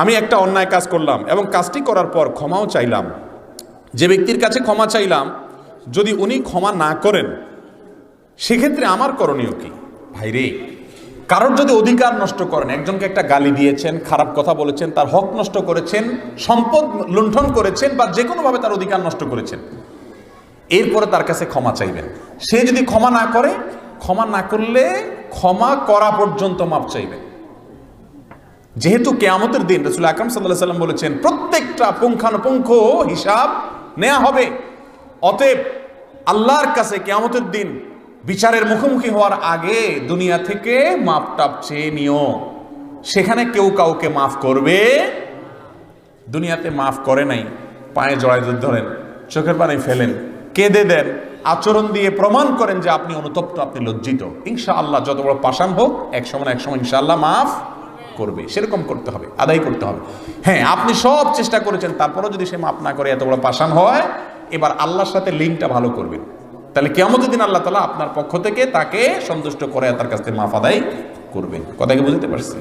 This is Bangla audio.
আমি একটা অন্যায় কাজ করলাম এবং কাজটি করার পর ক্ষমাও চাইলাম। যে ব্যক্তির কাছে ক্ষমা চাইলাম, যদি উনি ক্ষমা না করেন, সেক্ষেত্রে আমার করণীয় কি? ভাইরে কারোর যদি অধিকার নষ্ট করেন, একজনকে একটা গালি দিয়েছেন, খারাপ কথা বলেছেন, তার হক নষ্ট করেছেন, সম্পদ লুণ্ঠন করেছেন বা যে কোনোভাবে তার অধিকার নষ্ট করেছেন, এরপরে তার কাছে ক্ষমা চাইবেন। সে যদি ক্ষমা না করে, ক্ষমা না করলে ক্ষমা করা পর্যন্ত মাপ চাইবেন। যেহেতু কেয়ামতের দিন রসুল আকরম সাল্লাহ সাল্লাম বলেছেন, প্রত্যেকটা পুঙ্খানুপুঙ্খ হিসাব নেওয়া হবে। অতএব আল্লাহর কাছে কেয়ামতের দিন বিচারের মুখোমুখি হওয়ার আগে দুনিয়া থেকে মাপ টাপ চেয়ে নিও। সেখানে কেউ কাউকে মাফ করবে। দুনিয়াতে মাফ করে নাই। পায়ে জড়াই ধরেন, চোখের পানি ফেলেন, কেঁদে দেন, আচরণ দিয়ে প্রমাণ করেন যে আপনি অনুতপ্ত, আপনি লজ্জিত। ইনশা আল্লাহ যত বড় পাষাণ হোক, এক সময় এক সময় ইনশাআল্লাহ মাফ করবে, সেরকম করতে হবে, আদায় করতে হবে। হ্যাঁ আপনি সব চেষ্টা করেছেন, তারপরেও যদি সে মাপ না করে, এত বড় পাশান হয়, এবার আল্লাহর সাথে লিঙ্কটা ভালো করবেন। তাহলে কেমন দিন আল্লাহ তালা আপনার পক্ষ থেকে তাকে সন্তুষ্ট করে তার কাছ থেকে মাফ আদায় করবেন। কথা কি বুঝতে পারছি